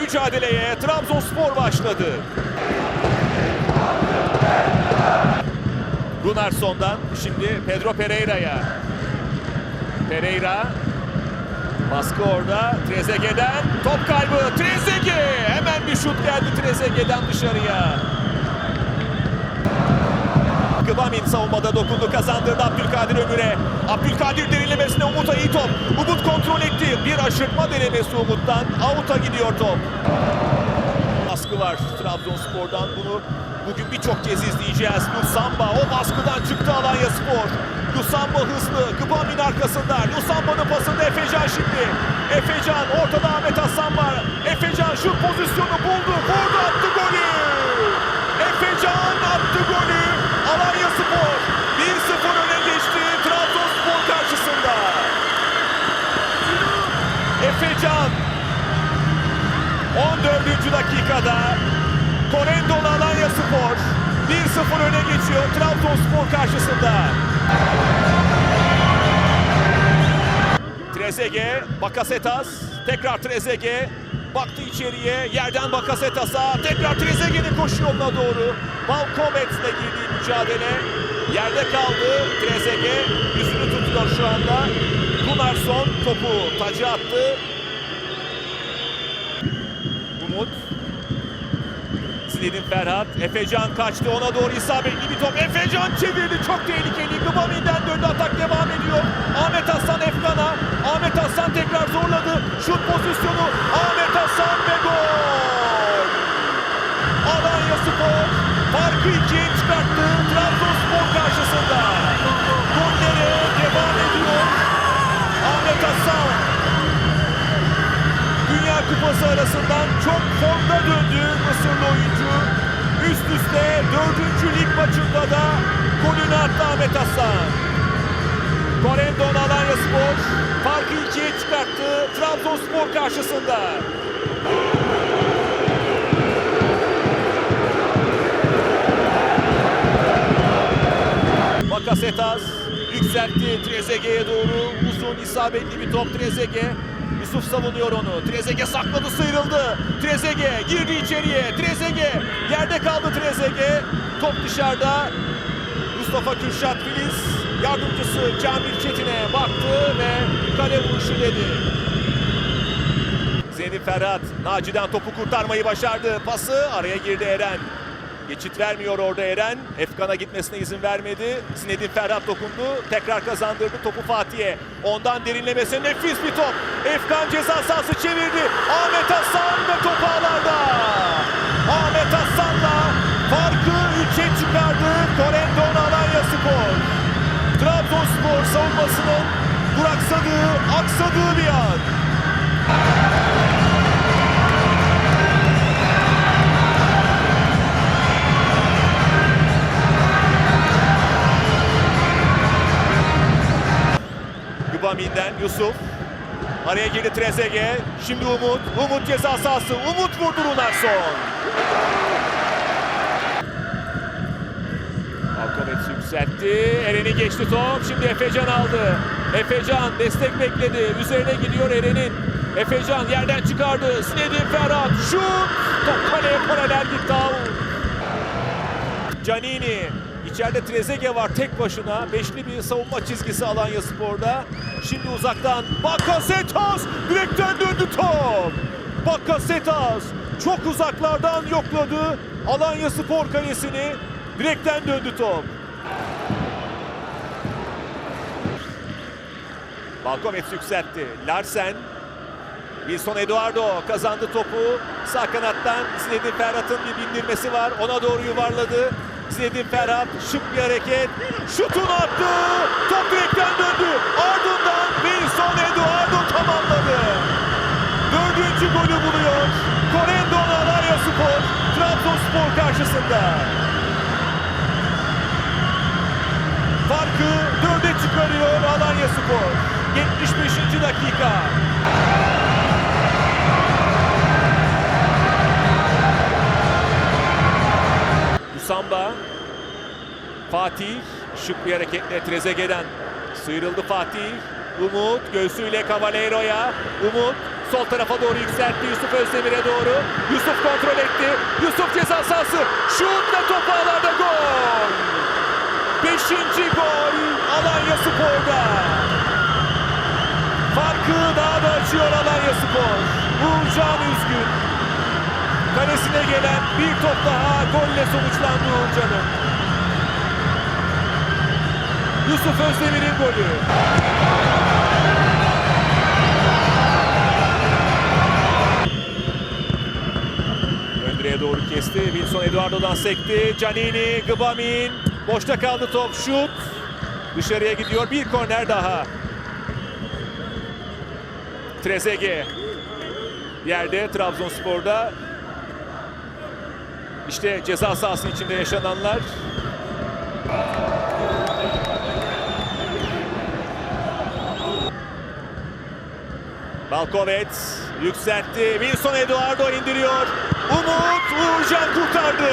mücadeleye Trabzonspor başladı. Runarson'dan şimdi Pedro Pereira'ya. Pereira baskı orada. Trezeguet'den top kaybı. Trezeguet hemen bir şut geldi Trezeguet'den dışarıya. Kıvamin savunmada dokundu kazandırdı Abdülkadir Ömür'e. Abdülkadir derinlemesine Umut'a iyi top. Umut kontrol etti. Bir aşırtma denemesi Umut'tan. Out'a gidiyor top. Baskı var Trabzonspor'dan. Bunu bugün birçok kez izleyeceğiz. Lusamba o baskıdan çıktı Alanya Spor. Lusamba hızlı. Kıvamin arkasında. Lusamba'nın pasında Efecan şimdi. Efecan ortada Ahmet Hasan var. Efecan şut pozisyonu buldu. Vurdu attı golü. Efecan attı golü. Alanya Spor 1-0 öne geçti Trabzonspor karşısında. Efecan 14. dakikada Korendon Alanya Spor 1-0 öne geçiyor Trabzonspor karşısında. Trezeguet, Bakasetas, tekrar Trezeguet, baktı içeriye, yerden Bakasetas'a, tekrar Trezeguet'in koşu yoluna doğru. Malkomet'le girdiği mücadele, yerde kaldı Trezeguet, yüzünü tutuyor şu anda. Gunnarsson topu tacı attı. Umut, Zinedine Ferhat, Efecan kaçtı ona doğru isabetli bir top. Efecan çevirdi çok tehlikeli. Gıbami'den döndü atak devam ediyor. Ahmet Hasan Efkan'a. Ahmet Hasan tekrar zorladı. Şut pozisyonu. Üste dördüncü lig maçında da golünü attı Ahmet Hasan. Korendon Alanya Spor farkı ikiye çıkarttı Trabzonspor karşısında. Bakasetas yükseltti Trezeguet'e doğru. Uzun isabetli bir top Trezeguet. Yusuf savunuyor onu. Trezeguet sakladı sıyrıldı. Trezeguet girdi içeriye. Trezeguet yerde kaldı Trezeguet. Top dışarıda. Mustafa Kürşat Filiz yardımcısı Kamil Çetin'e baktı ve kale vuruşu dedi. Zeynep Ferhat Naci'den topu kurtarmayı başardı. Pası araya girdi Eren. Geçit vermiyor orada Eren. Efkan'a gitmesine izin vermedi. Zinedine Ferhat dokundu. Tekrar kazandırdı topu Fatih'e. Ondan derinlemesi nefis bir top. Efkan ceza sahası çevirdi. Ahmet Hasan ve top ağlarda. Ahmet Hasan'la farkı 3'e çıkardı. Korendon Alanya Spor. Trabzonspor savunmasının duraksadığı, aksadığı bir an. Araya girdi Trezeguet. Şimdi Umut. Umut ceza sahası. Umut vurdu Runarsson. Alkovets yükseltti. Eren'i geçti top. Şimdi Efecan aldı. Efecan destek bekledi. Üzerine gidiyor Eren'in. Efecan yerden çıkardı. Zinedine Ferhat. Şut. Top kaleye paralel gitti. Canini. İçeride Trezeguet var tek başına. Beşli bir savunma çizgisi Alanya Spor'da. Şimdi uzaktan Bakasetas direkten döndü top. Bakasetas çok uzaklardan yokladı Alanya Spor kalesini. Direkten döndü top. Balkovets yükseltti. Larsen Wilson Eduardo kazandı topu. Sağ kanattan Zinedine Ferhat'ın bir bindirmesi var. Ona doğru yuvarladı. Zinedine Ferhat şık bir hareket. Şutunu attı. Top direkten döndü. Ardından Wilson Eduardo tamamladı. Dördüncü golü buluyor. Korendon Alanya Spor. Trabzonspor karşısında. Farkı dörde çıkarıyor Alanya Spor. 75. dakika. Musamba. Fatih şık bir hareketle Trezeguet'den sıyrıldı Fatih. Umut göğsüyle Cavaleiro'ya. Umut sol tarafa doğru yükseltti Yusuf Özdemir'e doğru. Yusuf kontrol etti. Yusuf ceza sahası. Şut ve top ağlarda gol. Beşinci gol Alanya Spor'da. Farkı daha da açıyor Alanya Spor. Uğurcan Üzgün. Kalesine gelen bir top daha golle sonuçlandı Uğurcan'ın. Yusuf Özdemir'in golü. Ön direğe doğru kesti. Wilson Eduardo'dan sekti. Canini, Gbamin. Boşta kaldı top. Şut. Dışarıya gidiyor. Bir korner daha. Trezeguet. Yerde Trabzonspor'da. İşte ceza sahası içinde yaşananlar. Balkovet yükseltti. Wilson Eduardo indiriyor. Umut Uğurcan kurtardı.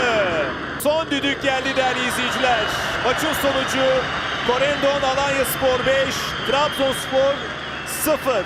Son düdük geldi değerli izleyiciler. Maçın sonucu Korendon Alanya Spor 5, Trabzonspor 0.